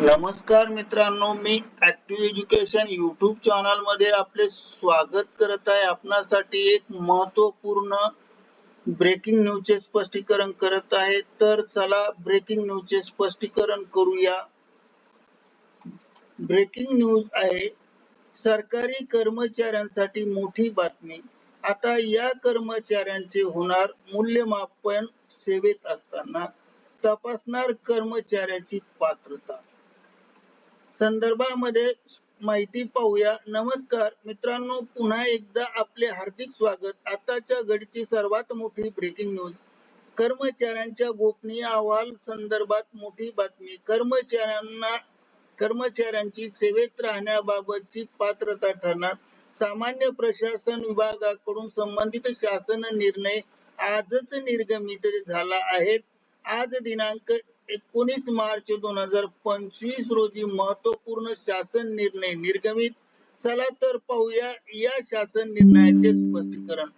नमस्कार मित्रांनो मी ऍक्टिव्ह एज्युकेशन युट्यूब चॅनलमध्ये आपले स्वागत करत आहे. आपणासाठी एक महत्त्वपूर्ण ब्रेकिंग न्यूजचे स्पष्टीकरण करत आहे. तर चला ब्रेकिंग न्यूजचे स्पष्टीकरण करूया. ब्रेकिंग न्यूज आहे सरकारी कर्मचाऱ्यांसाठी मोठी बातमी. आता या कर्मचाऱ्यांचे होणार मूल्यमापन सेवेत असताना तपासणार कर्मचाऱ्याची पात्रता. संदर्भामध्ये माहिती पाहूया. नमस्कार. मित्रांनो पुन्हा एकदा आपले हार्दिक स्वागत. आताच्या घडीची सर्वात मोठी ब्रेकिंग न्यूज कर्मचाऱ्यांच्या गोपनीय अहवाल संदर्भात मोठी बातमी. कर्मचाऱ्यांना कर्मचाऱ्यांची सेवेत राहण्याबाबतची पात्रता ठरणार. सामान्य प्रशासन विभागाकडून संबंधित शासन निर्णय आजच निर्गमित झाला आहे. आज दिनांक एकोणीस मार्च दोन हजार पंचवीस रोजी महत्त्वपूर्ण शासन निर्णय निर्गमित चला तर पाहूया या शासन निर्णयाचे स्पष्टीकरण.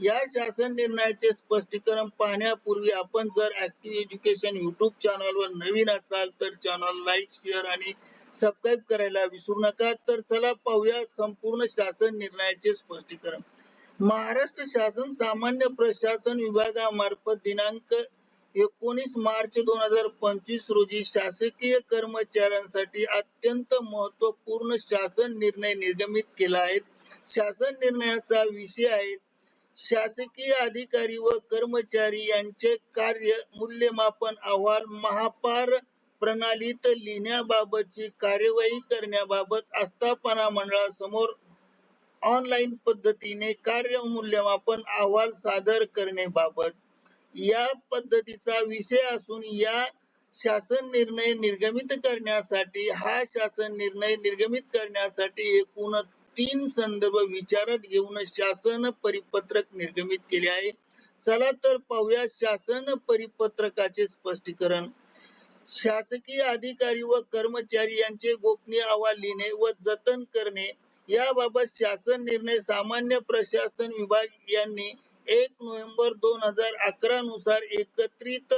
या शासन निर्णयाचे स्पष्टीकरण पाहण्यापूर्वी आपण जर ऍक्टिव्ह एज्युकेशन युट्यूब चॅनलवर नवीन असाल तर चॅनल लाईक शेअर आणि सबस्क्राईब करायला विसरू नका. तर चला पाहूया संपूर्ण शासन निर्णयाचे स्पष्टीकरण. महाराष्ट्र शासन सामान्य प्रशासन विभागामार्फत दिनांक एकोणीस मार्च दोन हजार पंचवीस रोजी शासकीय कर्मचाऱ्यांसाठी अत्यंत महत्त्वपूर्ण शासन निर्णय निर्गमित केला आहे. शासन निर्णयाचा विषय आहे शासकीय अधिकारी व कर्मचारी यांचे कार्य मूल्यमापन अहवाल महापार प्रणालीत लिहिण्याबाबतची कार्यवाही करण्याबाबत आस्थापना मंडळासमोर ऑनलाईन पद्धतीने कार्य मूल्यमापन अहवाल सादर करण्याबाबत या पद्धतीचा विषय असून या शासन निर्णय निर्गमित करण्यासाठी हा शासन निर्णय निर्गमित करण्यासाठी एकूण तीन संदर्भ विचारात घेऊन शासन परिपत्रक निर्गमित केले आहे. चला तर पाहूया शासन परिपत्रकाचे स्पष्टीकरण. शासकीय अधिकारी व कर्मचारी यांचे गोपनीय अहवाल लिहिणे व जतन करणे याबाबत शासन निर्णय सामान्य प्रशासन विभाग यांनी एक नोव्हेंबर दोन हजार अकरा नुसार एकत्रित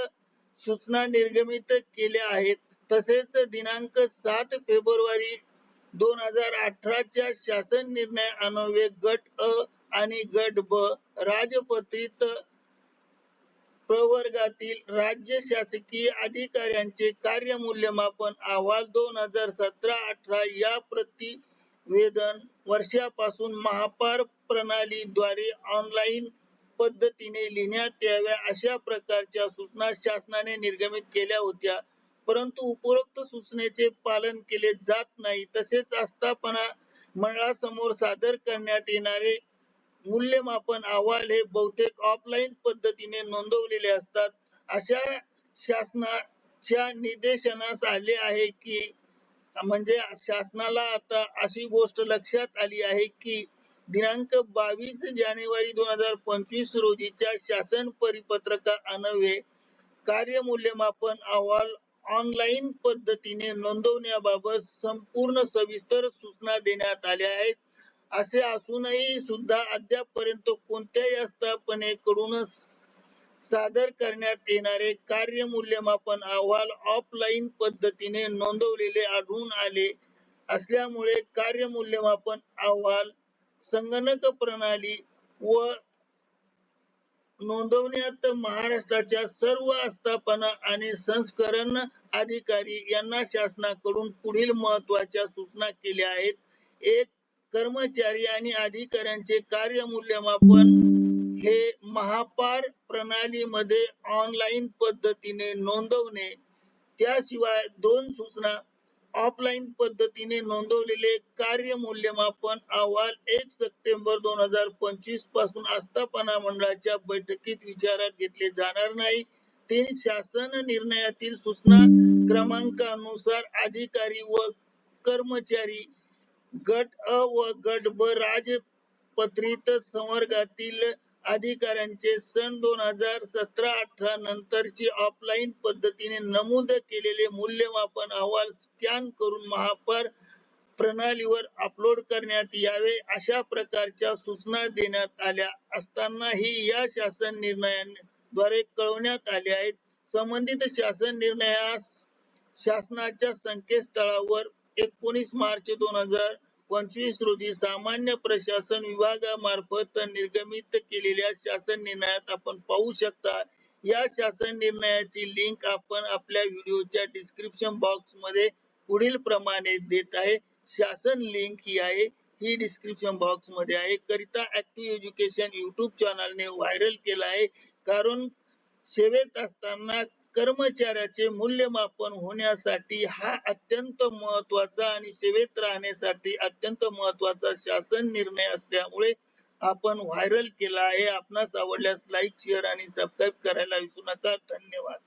सूचना निर्गमित केल्या आहेत. तसेच दिनांक सात फेब्रुवारी दोन हजार अठराच्या शासन निर्णय अन्वये गट अ आणि गट ब राजपत्रित प्रवर्गातील राज्य शासकीय अधिकाऱ्यांचे कार्य मूल्यमापन अहवाल दोन हजार सतरा अठरा या प्रतिवेदन वर्षापासून महापार प्रणालीद्वारे ऑनलाईन पद्धतीने लिहिण्यात याव्या अशा प्रकारच्या सूचना शासनाने निर्गमित केल्या होत्या. परंतु उपरोक्त सूचनेचे पालन केले जात नाही. तसेच आस्थापना मंडळासमोर सादर करण्यात येणारे मूल्यमापन अहवाल हे बहुतेक ऑफलाईन पद्धतीने नोंदवलेले असतात. अशा शासनाच्या निदेशनास आले आहे की म्हणजे शासनाला आता अशी गोष्ट लक्षात आली आहे की दिनांक बावीस जानेवारी दोन हजार पंचवीस रोजीच्या शासन परिपत्रका अन्वये कार्य मूल्यमापन अहवाल ऑनलाईन पद्धतीने नोंदवण्याबाबत संपूर्ण सविस्तर सूचना देण्यात आल्या आहेत. असे असूनही सुद्धा अद्यापर्यंत कोणत्याही आस्थापनेकडून सादर करण्यात येणारे कार्य मूल्यमापन अहवाल ऑफलाईन पद्धतीने नोंदवलेले आढळून आले असल्यामुळे कार्य मूल्यमापन अहवाल संगणक प्रणाली व नोंदवण्यात महाराष्ट्राच्या सर्व आस्थापना आणि संस्करण अधिकारी यांना शासनाकडून पुढील महत्त्वाच्या सूचना केल्या आहेत. एक कर्मचारी आणि अधिकाऱ्यांचे कार्य मूल्यमापन. हे महापार प्रणालीमध्ये ऑनलाईन पद्धतीने नोंदवणे. त्याशिवाय दोन सूचना ऑफलाईन पद्धतीने नोंदवलेले कार्य मूल्यमापन अहवाल एक सप्टेंबर दोन हजार पंचवीसपासून आस्थापना मंडळाच्या बैठकीत विचारात घेतले जाणार नाही. तीन शासन निर्णयातील सूचना क्रमांकानुसार अधिकारी व कर्मचारी गट अ व गट ब राजपत्रित संवर्गातील अधिकाऱ्यांचे सन दोन हजार सतरा अठरा नंतरची ऑफलाईन पद्धतीने नमूद केलेले मूल्यमापन अहवाल स्कॅन करून महापार प्रणालीवर अपलोड करण्यात यावे अशा प्रकारच्या सूचना देण्यात आल्या असतानाही या शासन निर्णयांद्वारे कळवण्यात आले आहेत. संबंधित शासन निर्णयास शासनाच्या संकेतस्थळावर एकोणीस मार्च दोन हजार पंचवीस रोजी सामान्य प्रशासन विभागामार्फत निर्गमित केलेल्या शासन निर्णयात आपण पाहू शकता. या शासन निर्णयाची लिंक आपण आपल्या व्हिडिओच्या डिस्क्रिप्शन बॉक्समध्ये पुढील प्रमाणे देत आहे. शासन लिंक ही आहे. ही डिस्क्रिप्शन बॉक्समध्ये आहे. करिता ऍक्टिव्ह एज्युकेशन युट्यूब चॅनलने व्हायरल केला आहे. कारण सेवेत असताना कर्मचाऱ्याचे मूल्यमापन होण्यासाठी हा अत्यंत महत्त्वाचा आणि सेवेत राहण्यासाठी अत्यंत महत्त्वाचा शासन निर्णय असल्यामुळे आपण व्हायरल केला आहे. आपणास आवडल्यास लाईक शेअर आणि सबस्क्राईब करायला विसरू नका. धन्यवाद.